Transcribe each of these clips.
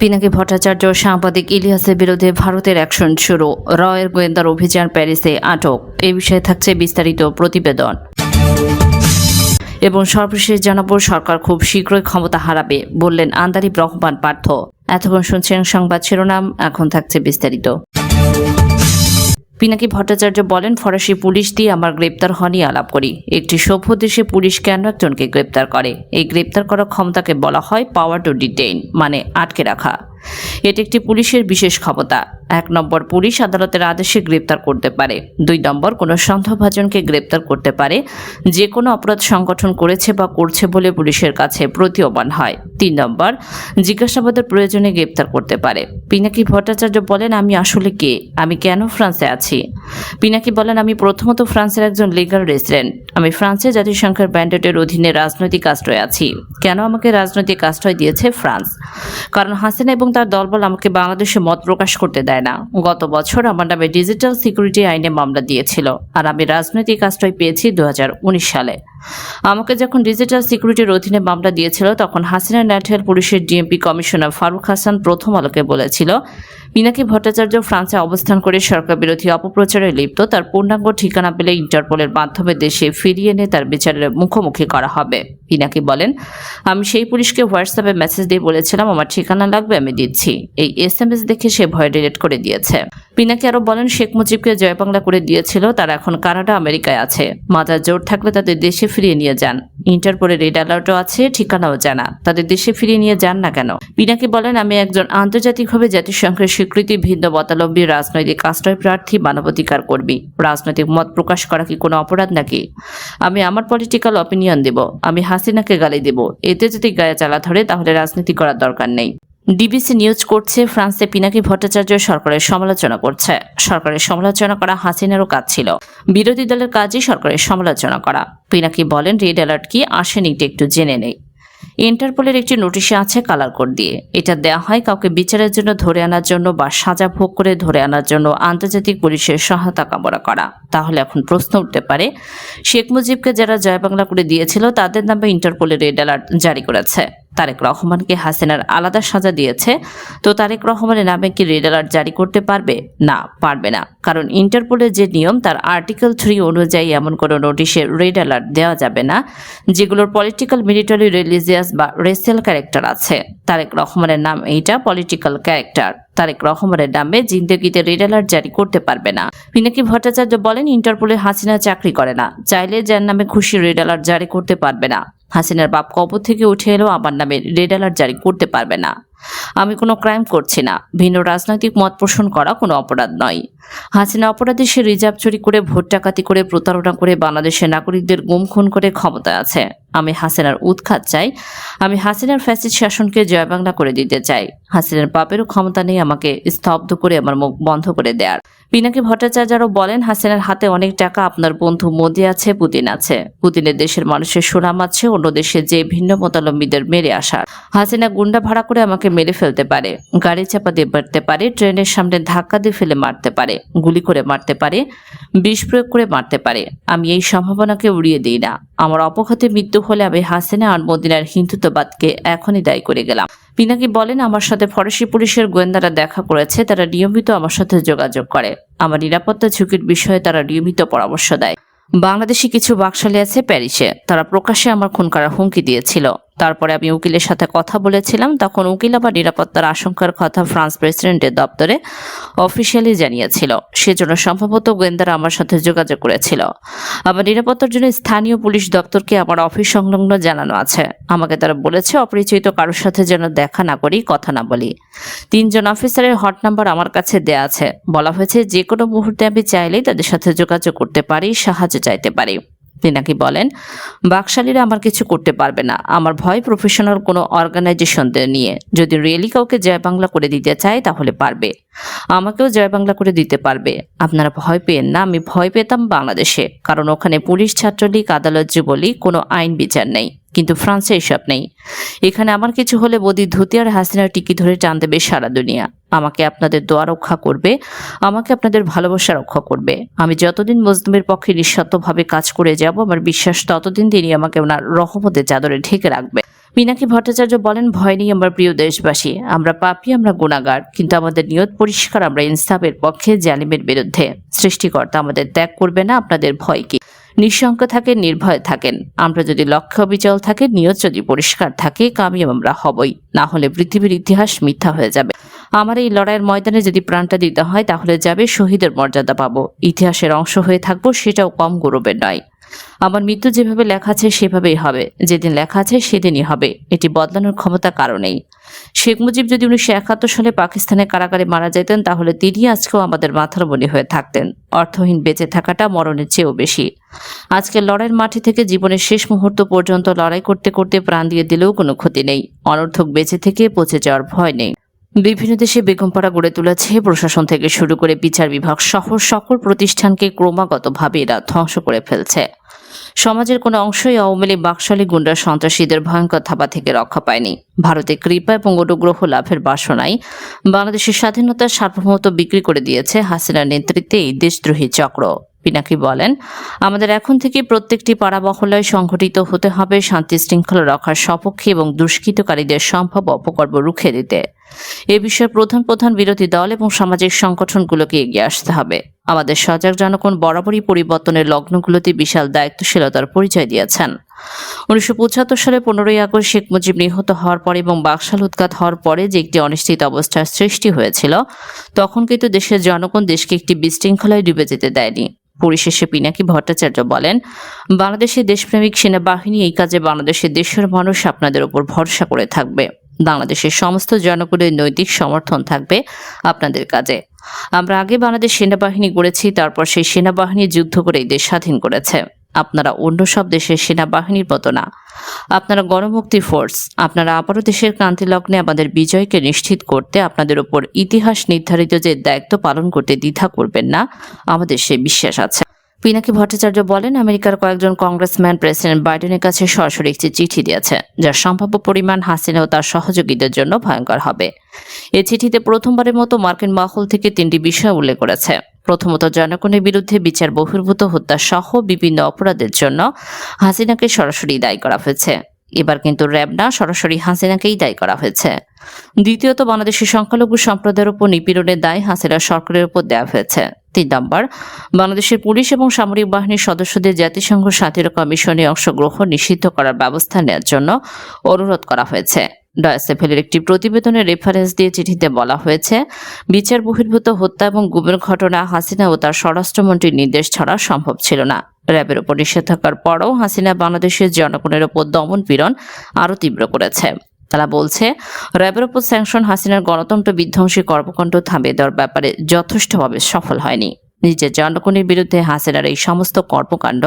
পিনাকি ভট্টাচার্য সাংবাদিক ইলিয়াসের বিরুদ্ধে ভারতের অ্যাকশন শুরু। রয়ের গোয়েন্দার অভিযান প্যারিসে আটক। এ বিষয়ে থাকছে বিস্তারিত প্রতিবেদন। এবং সর্বশেষ জানাব, সরকার খুব শীঘ্রই ক্ষমতা হারাবে, বললেন আন্দারিব রহমান পার্থ। এতক্ষণ শুনছেন সংবাদ শিরোনাম, এখন থাকছে বিস্তারিত। পিনাকি ভট্টাচার্য বলেন, ফরাসি পুলিশ দিয়ে আমার গ্রেপ্তার হনই আলাপ করি। একটি সভ্য দেশে পুলিশ কেন একজনকে গ্রেপ্তার করে? এই গ্রেপ্তার করার ক্ষমতাকে বলা হয় পাওয়ার টু ডিটেইন মানে আটকে রাখা। এটি একটি পুলিশের বিশেষ ক্ষমতা। এক নম্বর পুলিশ আদালতের আদেশে গ্রেপ্তার করতে পারে। দুই নম্বর কোনো সন্দেহভাজনকে গ্রেপ্তার করতে পারে। যে কোনো অপরাধ সংগঠন করেছে বা করছে বলে পুলিশের কাছে প্রতীয়মান হয়। তিন নম্বর, জিজ্ঞাসাবাদের প্রয়োজনে গ্রেপ্তার করতে পারে। পিনাকি ভট্টাচার্য বলেন, আমি আসলে কে? আমি কেন ফ্রান্সে আছি? পিনাকি বলেন, আমি প্রথমত ফ্রান্সের একজন লিগাল রেসিডেন্ট আমি ফ্রান্সে জাতিসংঘের ব্যান্ডেটের অধীনে রাজনৈতিক আশ্রয় আছি। কেন আমাকে রাজনৈতিক আশ্রয় দিয়েছে ফ্রান্স? কারণ হাসিনা এবং তার দলবল আমাকে বাংলাদেশে মত প্রকাশ করতে দেয় না। গত বছর আমার নামে ডিজিটাল সিকিউরিটি আইনে মামলা দিয়েছিল আর আমি রাজনৈতিক আশ্রয় পেয়েছি দু হাজার উনিশ সালে। আমাকে যখন ডিজিটাল সিকিউরিটির অধীনে মামলা দিয়েছিল, তখন হাসিনা ন্যাটহেল পুলিশের ডিএমপি কমিশনার ফারুক হাসান প্রথম আলোকে বলেছিল পিনাকি ভট্টাচার্য ফ্রান্সে অবস্থান করে সরকার বিরোধী অপপ্রচারে লিপ্ত। তার পূর্ণাঙ্গ ঠিকানা পেলে ইন্টারপোলের মাধ্যমে দেশে ফিরিয়ে এনে তার বিচারের মুখোমুখি করা হবে। পিনাকি বলেন, আমি সেই পুলিশকে হোয়াটসঅ্যাপে মেসেজ দিয়ে বলেছিলাম, আমার ঠিকানা লাগবে, আমি দিচ্ছি। এই এস এম এস দেখে সে ভয় ডিলেট করে দিয়েছে। পিনাকি আরও বলেন, শেখ মুজিবকে জয়বাংলা করে দিয়েছিল, তারা এখন কানাডা, আমেরিকায় আছে। মাথার জোর থাকলে তাদের দেশে ফিরিয়ে নিয়ে যান। ইন্টারপোলের রেড অ্যালার্টও আছে, ঠিকানাও জানা। তাদের দেশে ফিরিয়ে নিয়ে যান না কেন? পিনাকে বলেন, আমি একজন আন্তর্জাতিকভাবে জাতিসংঘের স্বীকৃতি ভিন্ন মতালম্বী রাজনৈতিক আশ্রয় প্রার্থী মানবাধিকার কর্মী। রাজনৈতিক মত প্রকাশ করা কি কোনো অপরাধ নাকি? আমি আমার পলিটিক্যাল অপিনিয়ন দেব। আমি হাসিনাকে গালি দেব। এতে যদি গায়ে চালা ধরে, তাহলে রাজনীতি করার দরকার নেই। ডিবিসি নিউজ করছে, ফ্রান্সে পিনাকি ভট্টাচার্য সরকারের সমালোচনা করছে। সরকারের সমালোচনা করা হাসিনারও কাজ ছিল। বিরোধী দলের কাজই সরকারের সমালোচনা করা। পিনাকি বলেন, রেড অ্যালার্ট কি? আসেনি, এটা একটু জেনে নেই। ইন্টারপোলের একটি নোটিশে আছে কালার কোড দিয়ে। এটা দেওয়া হয় কাউকে বিচারের জন্য ধরে আনার জন্য বা সাজা ভোগ করে ধরে আনার জন্য আন্তর্জাতিক পুলিশের সহায়তা কামনা করা। তাহলে এখন প্রশ্ন উঠতে পারে, শেখ মুজিবকে যারা জয় বাংলা করে দিয়েছিল, তাদের নামে ইন্টারপোলের রেড অ্যালার্ট জারি করেছে। তারেক রহমানকে হাসিনার আলাদা সাজা দিয়েছে। তো তারেক রহমানের নামে কি রেড অ্যালার্ট জারি করতে পারবে? না পারবে না। কারণ ইন্টারপোলের যে নিয়ম, তার আর্টিকেল থ্রি অনুযায়ী এমন কোনো নোটিশে রেড অ্যালার্ট দেওয়া যাবে না, যেগুলোর পলিটিক্যাল মিলিটারি রিলিজিয়াস বা রেসিয়াল ক্যারেক্টার আছে। তারেক রহমানের নাম এইটা পলিটিক্যাল ক্যারেক্টার। তারেক রহমানের নামে জিন্দগিতে রেড অ্যালার্ট জারি করতে পারবে না। পিনাকি ভট্টাচার্য বলেন, ইন্টারপোলে হাসিনা চাকরি করে না। চাইলে যার নামে খুশি রেড অ্যালার্ট জারি করতে পারবে না। হাসিনার বাপ কবর থেকে উঠে এলেও আমার নামে রেড অ্যালার্ট জারি করতে পারবে না। আমি কোনো ক্রাইম করছি না। ভিন্ন রাজনৈতিক মত পোষণ করা কোনো অপরাধ নয়। হাসিনা অপরাধে সে রিজার্ভ চুরি করে, ভোট ডাকাতি করে, প্রতারণা করে বাংলাদেশের নাগরিকদের গুম খুন করে ক্ষমতা আছে। আমি হাসিনার উৎখাত চাই। আমি হাসিনার ফ্যাসিড শাসনকে জয়বাংলা করে দিতে চাই। হাসিনার বাপেরও ক্ষমতা নেই আমাকে স্তব্ধ করে আমার মুখ বন্ধ করে দেয়ার। পিনাকি ভট্টাচার্যও বলেন, হাসিনার হাতে অনেক টাকা আপনার বন্ধু মোদি আছে, পুতিন আছে। পুতিনের দেশের মানুষের সুনাম আছে, অন্য দেশে যে ভিন্ন মতালম্বীদের মেরে আসার। হাসিনা গুন্ডা ভাড়া করে আমাকে মেরে ফেলতে পারে, গাড়ি চাপা দিয়ে মারতে পারে, ট্রেনের সামনে ধাক্কা দিয়ে ফেলে মারতে পারে, গুলি করে মারতে পারে, বিষ প্রয়োগ করে মারতে পারে। আমি এই সম্ভাবনাকে উড়িয়ে দিই না। আমার অপঘাতে মৃত্যু হলে আমি হাসিনা আর মদিনার হিন্দুত্ববাদকে এখনই দায়ী করে গেলাম। পিনাকি বলেন, আমার সাথে ফরাসি পুলিশের গোয়েন্দারা দেখা করেছে, তারা নিয়মিত আমার সাথে যোগাযোগ করে। আমার নিরাপত্তা ঝুঁকির বিষয়ে তারা নিয়মিত পরামর্শ দেয়। বাংলাদেশি কিছু বাকশালী আছে প্যারিসে, তারা প্রকাশ্যে আমার খুন করার হুমকি দিয়েছিল। তারপরে আমি উকিলের সাথে কথা বলেছিলাম, তখন উকিল আবার নিরাপত্তার আশঙ্কার কথা ফ্রান্স প্রেসিডেন্টের দপ্তরে অফিসিয়ালি জানিয়েছিল। সেজন্য সম্ভবত গোয়েন্দারা আমার সাথে যোগাযোগ করেছিল। আবার নিরাপত্তার জন্য স্থানীয় পুলিশ দপ্তরকে আমার অফিস সংলগ্ন জানানো আছে। আমাকে তারা বলেছে, অপরিচিত কারোর সাথে যেন দেখা না করি, কথা না বলি। তিনজন অফিসারের হট নাম্বার আমার কাছে দেয়া আছে। বলা হয়েছে যে কোনো মুহূর্তে আমি চাইলেই তাদের সাথে যোগাযোগ করতে পারি, সাহায্য চাইতে পারি। পিনাকি বলেন, বাকশালীরা আমার কিছু করতে পারবে না। আমার ভয় প্রফেশনাল কোনো অর্গানাইজেশনদের নিয়ে। যদি রিয়েলি কাউকে জয় বাংলা করে দিতে চায়, তাহলে পারবে। আমাকেও জয় বাংলা করে দিতে পারবে। আপনারা ভয় পেন না, আমি ভয় পেতাম বাংলাদেশে। কারণ ওখানে পুলিশ, ছাত্রলীগ, আদালত, যুবলীগ কোনো আইন বিচার নেই। কিন্তু ফ্রান্সে এসব নেই। এখানে আমার কিছু হলে বদি ধুতি আর হাসিনার টিকি ধরে টান দেবে সারা দুনিয়া। আমাকে আপনাদের দোয়া রক্ষা করবে, আমাকে আপনাদের ভালোবাসা রক্ষা করবে। আমি যতদিন মজলুমের পক্ষে নিঃস্বার্থভাবে কাজ করে যাব, আমার বিশ্বাস ততদিন তিনি আমাকে ওনার রহমতের চাদরে ঢেকে রাখবে। পিনাকি ভট্টাচার্য বলেন, ভয় নেই আমার প্রিয় দেশবাসী, আমরা পাপি, আমরা গুণাগার কিন্তু আমাদের নিয়ত পরিষ্কার, আমরা ইনসাফের পক্ষে জালিমের বিরুদ্ধে। সৃষ্টিকর্তা আমাদের ত্যাগ করবে না, আপনাদের ভয় কি? নিঃশঙ্ক থাকেন, নির্ভয় থাকেন। আমরা যদি লক্ষ্য বিচল থাকে, নিয়ত যদি পরিষ্কার থাকে, কামিয়াব আমরা হবই। না হলে পৃথিবীর ইতিহাস মিথ্যা হয়ে যাবে। আমার এই লড়াইয়ের ময়দানে যদি প্রাণটা দিতে হয়, তাহলে যাবে শহীদের মর্যাদা পাবো। ইতিহাসের অংশ হয়ে থাকব, সেটাও কম গৌরবের নয়। আমার মৃত্যু যেভাবে লেখা আছে, সেভাবেই হবে। যেদিন লেখা আছে, সেদিনই হবে। এটি বদলানোর ক্ষমতা কারণেই শেখ মুজিব যদি উনিশশো একাত্তর সালে পাকিস্তানের কারাগারে মারা যেতেন, তাহলে তিনি আজকেও আমাদের মাথার বলি হয়ে থাকতেন। অর্থহীন বেঁচে থাকাটা মরণের চেয়েও বেশি। আজকে লড়াইয়ের মাঠে থেকে জীবনের শেষ মুহূর্ত পর্যন্ত লড়াই করতে করতে প্রাণ দিয়ে দিলেও কোনো ক্ষতি নেই। অনর্থক বেঁচে থেকে পচে যাওয়ার ভয় নেই। বিভিন্ন দেশে বেগমপাড়া গড়ে তুলেছে প্রশাসন থেকে শুরু করে বিচার বিভাগ সহ সকল প্রতিষ্ঠানকে ক্রমাগতভাবে এরা ধ্বংস করে ফেলছে। সমাজের কোনো অংশই আওয়ামী লীগ, বাকশালী গুন্ডা, সন্ত্রাসীদের ভয়ঙ্কর থাবা থেকে রক্ষা পায়নি। ভারতে কৃপা এবং অনুগ্রহ লাভের বাসনায় বাংলাদেশের স্বাধীনতার সার্বভৌমত্ব বিক্রি করে দিয়েছে হাসিনার নেতৃত্বে এই দেশদ্রোহী চক্র। পিনাকি বলেন, আমাদের এখন থেকে প্রত্যেকটি পাড়া মহল্লায় সংঘটিত হতে হবে শান্তি শৃঙ্খলা রক্ষার সপক্ষে এবং দুষ্কৃতকারীদের সম্ভব অপকর্ম রুখে দিতে। এ বিষয়ে প্রধান প্রধান বিরোধী দল এবং সামাজিক সংগঠনগুলোকে এগিয়ে আসতে হবে। আমাদের সজাগ জনগণ বরাবরই পরিবর্তনের লগ্নগুলোতে বিশাল দায়িত্বশীলতার পরিচয় দিয়েছেন। উনিশশো পঁচাত্তর সালে পনেরোই আগস্ট শেখ মুজিব নিহত হওয়ার পর এবং বাকশাল উৎখাত হওয়ার পরে যে একটি অনিশ্চিত অবস্থার সৃষ্টি হয়েছিল, তখন কিন্তু দেশের জনগণ দেশকে একটি বিশৃঙ্খলায় ডুবে যেতে দেয়নি। পরিশেষে পিনাকি ভট্টাচার্য বলেন, বাংলাদেশের দেশপ্রেমিক সেনাবাহিনী এই কাজে বাংলাদেশের দেশের মানুষ আপনাদের উপর ভরসা করে থাকবে। বাংলাদেশের সমস্ত জনগণের নৈতিক সমর্থন থাকবে আপনাদের কাজে। আমরা আগে বাংলাদেশ সেনাবাহিনী গড়েছি, তারপর সেই সেনাবাহিনী যুদ্ধ করে দেশ স্বাধীন করেছে। আপনারা অন্য সব দেশের সেনাবাহিনীর মতো না। আপনারা গণমুক্তি ফোর্স, আপনারা আবারও দেশের ক্রান্তি লগ্নে আমাদের বিজয়কে নিশ্চিত করতে আপনাদের উপর ইতিহাস নির্ধারিত যে দায়িত্ব পালন করতে দ্বিধা করবেন না, আমাদের সে বিশ্বাস আছে। পিনাকি ভট্টাচার্য বলেন, আমেরিকার কয়েকজন কংগ্রেসম্যান প্রেসিডেন্ট বাইডেনের কাছে সরাসরি একটি চিঠি দিয়েছে, যার সম্ভাব্য পরিমাণ হাসিনা ও তার সহযোগীদের জন্য ভয়ঙ্কর হবে। এই চিঠিতে প্রথমবারের মতো মার্কিন মহল থেকে তিনটি বিষয় উল্লেখ করেছে। প্রথমত, জনগণের বিরুদ্ধে বিচার বহির্ভূত হত্যা সহ বিভিন্ন অপরাধের জন্য হাসিনাকে সরাসরি দায়ী করা হয়েছে। এবার কিন্তু র্যাব না সরাসরি হাসিনাকেই দায়ী করা হয়েছে। দ্বিতীয়ত, বাংলাদেশের সংখ্যালঘু সম্প্রদায়ের উপর নিপীড়নের দায় হাসিনা সরকারের উপর দেওয়া হয়েছে। তিন নম্বর, বাংলাদেশের পুলিশ এবং সামরিক বাহিনীর সদস্যদের জাতিসংঘ শান্তিরক্ষা কমিশনে অংশগ্রহণ নিষিদ্ধ করার ব্যবস্থা নেওয়ার জন্য অনুরোধ করা হয়েছে। ডয়েসেফেলের একটি প্রতিবেদনের রেফারেন্স দিয়ে চিঠিতে বলা হয়েছে, বিচার বহির্ভূত হত্যা এবং গুমের ঘটনা হাসিনা ও তার স্বরাষ্ট্রমন্ত্রীর নির্দেশ ছাড়া সম্ভব ছিল না। র্যাবের উপর নিষেধাজ্ঞার পরও হাসিনা বাংলাদেশের জনগণের ওপর দমন পীড়ন আরও তীব্র করেছে। তারা বলছে, র্যাবের ওপর স্যাংশন হাসিনার গণতন্ত্র বিধ্বংসী কর্মকাণ্ড থামিয়ে দেওয়ার ব্যাপারে যথেষ্টভাবে সফল হয়নি। নিজের জনগণের বিরুদ্ধে হাসিনার এই সমস্ত কর্মকাণ্ড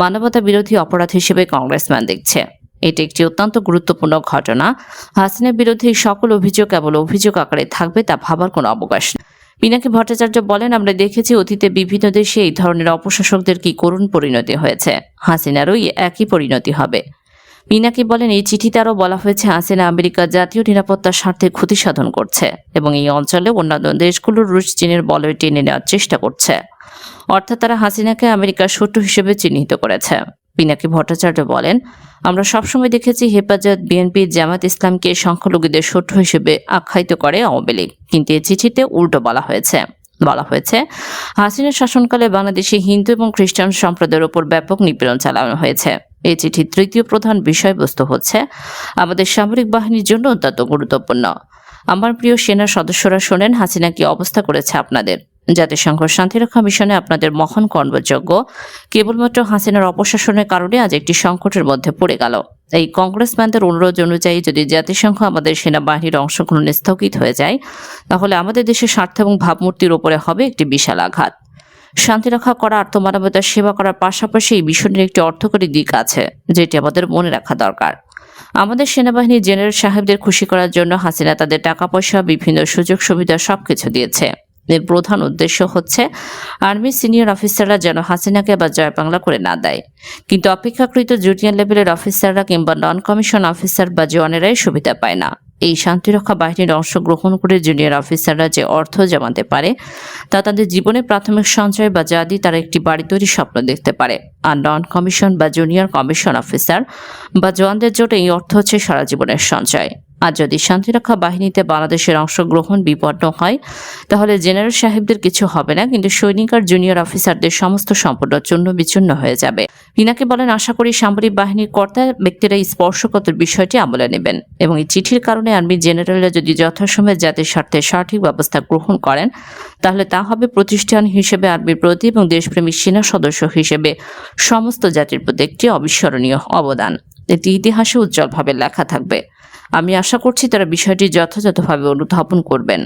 মানবতা বিরোধী অপরাধ হিসেবে কংগ্রেসম্যান দেখছে। এটি একটি অত্যন্ত গুরুত্বপূর্ণ ঘটনা। হাসিনার বিরুদ্ধে সকল অভিযোগ কেবল অভিযোগ আকারে থাকবে তা ভাবার কোনো অবকাশ নেই। পিনাকি ভট্টাচার্য বলেন, আমরা দেখেছি অতীতে বিভিন্ন দেশে এই ধরনের অপশাসকদের কি করুণ পরিণতি হয়েছে। হাসিনারও একই পরিণতি হবে। পিনাকি বলেন, এই চিঠিতে আরও বলা হয়েছে, হাসিনা আমেরিকার জাতীয় নিরাপত্তার স্বার্থে ক্ষতি সাধন করছে এবং এই অঞ্চলে অন্যান্য দেশগুলোর রুশ চীনের বলয় টেনে নেওয়ার চেষ্টা করছে। অর্থাৎ তারা হাসিনাকে আমেরিকার শত্রু হিসেবে চিহ্নিত করেছে। পিনাকি ভট্টাচার্য বলেন, আমরা সবসময় দেখেছি হেফাজত বিএনপি জামাত ইসলামকে সংখ্যালঘুদের শত্রু হিসেবে আখ্যায়িত করে আওয়ামী লীগ। কিন্তু এই চিঠিতে উল্টো বলা হয়েছে। বলা হয়েছে হাসিনা শাসনকালে বাংলাদেশে হিন্দু এবং খ্রিস্টান সম্প্রদায়ের উপর ব্যাপক নিপীড়ন চালানো হয়েছে। এই চিঠির তৃতীয় প্রধান বিষয়বস্তু হচ্ছে, আমাদের সামরিক বাহিনীর জন্য অত্যন্ত গুরুত্বপূর্ণ। আমার প্রিয় সেনা সদস্যরা শোনেন, হাসিনা কি অবস্থা করেছে আপনাদের? জাতিসংঘ শান্তিরক্ষা মিশনে আপনাদের মহান কর্মযোগ্য। কেবলমাত্র হাসিনার অপশাসনের কারণে আজ একটি সংকটের মধ্যে পড়ে গেল। এই কংগ্রেসম্যানদের অনুরোধ অনুযায়ী যদি জাতিসংঘ আমাদের সেনাবাহিনীর অংশগ্রহণ স্থগিত হয়ে যায়, তাহলে আমাদের দেশের স্বার্থ এবং ভাবমূর্তির ওপরে হবে একটি বিশাল আঘাত। শান্তি রক্ষা করা আত্মমানবতার সেবা করার পাশাপাশি এই মিশনের একটি অর্থকরী দিক আছে, যেটি আমাদের মনে রাখা দরকার। আমাদের সেনাবাহিনী জেনারেল সাহেবদের খুশি করার জন্য হাসিনা তাদের টাকা পয়সা বিভিন্ন সুযোগ সুবিধা সবকিছু দিয়েছে। এর প্রধান উদ্দেশ্য হচ্ছে আর্মির সিনিয়র অফিসাররা যেন হাসিনাকে বা জয় বাংলা করে না দেয়। কিন্তু অপেক্ষাকৃত জুনিয়র লেভেলের অফিসাররা কিংবা নন কমিশন অফিসার বা জওয়ানেরাই সুবিধা পায় না। এই শান্তিরক্ষা বাহিনীর অংশগ্রহণ করে জুনিয়র অফিসাররা যে অর্থ জমাতে পারে, তা তাদের জীবনে প্রাথমিক সঞ্চয় বা জাদি তারা একটি বাড়ি তৈরির স্বপ্ন দেখতে পারে। আর নন কমিশন বা জুনিয়র কমিশন অফিসার বা জওয়ানদের জন্য এই অর্থ হচ্ছে সারা জীবনের সঞ্চয়। আর যদি শান্তিরক্ষা বাহিনীতে বাংলাদেশের অংশগ্রহণ বিপন্ন হয়, তাহলে জেনারেল সাহেবদের কিছু হবে না, কিন্তু সৈনিক আর জুনিয়র অফিসারদের সমস্ত সম্পূর্ণ চূর্ণ বিচূর্ণ হয়ে যাবে। পিনাকে বলেন, আশা করি সামরিক বাহিনীর কর্তা ব্যক্তিরা স্পর্শকতর বিষয়টি আমলে নেবেন এবং এই চিঠির কারণে আর্মি জেনারেলরা যদি যথাসময়ে জাতির স্বার্থে সঠিক ব্যবস্থা গ্রহণ করেন, তাহলে তা হবে প্রতিষ্ঠান হিসেবে আর্মির প্রতি এবং দেশপ্রেমী সেনা সদস্য হিসেবে সমস্ত জাতির প্রতি একটি অবিস্মরণীয় অবদান। এটি ইতিহাসে উজ্জ্বলভাবে লেখা থাকবে। আমি আশা করছি তারা বিষয়টি যথাযথভাবে অনুধাবন করবেন।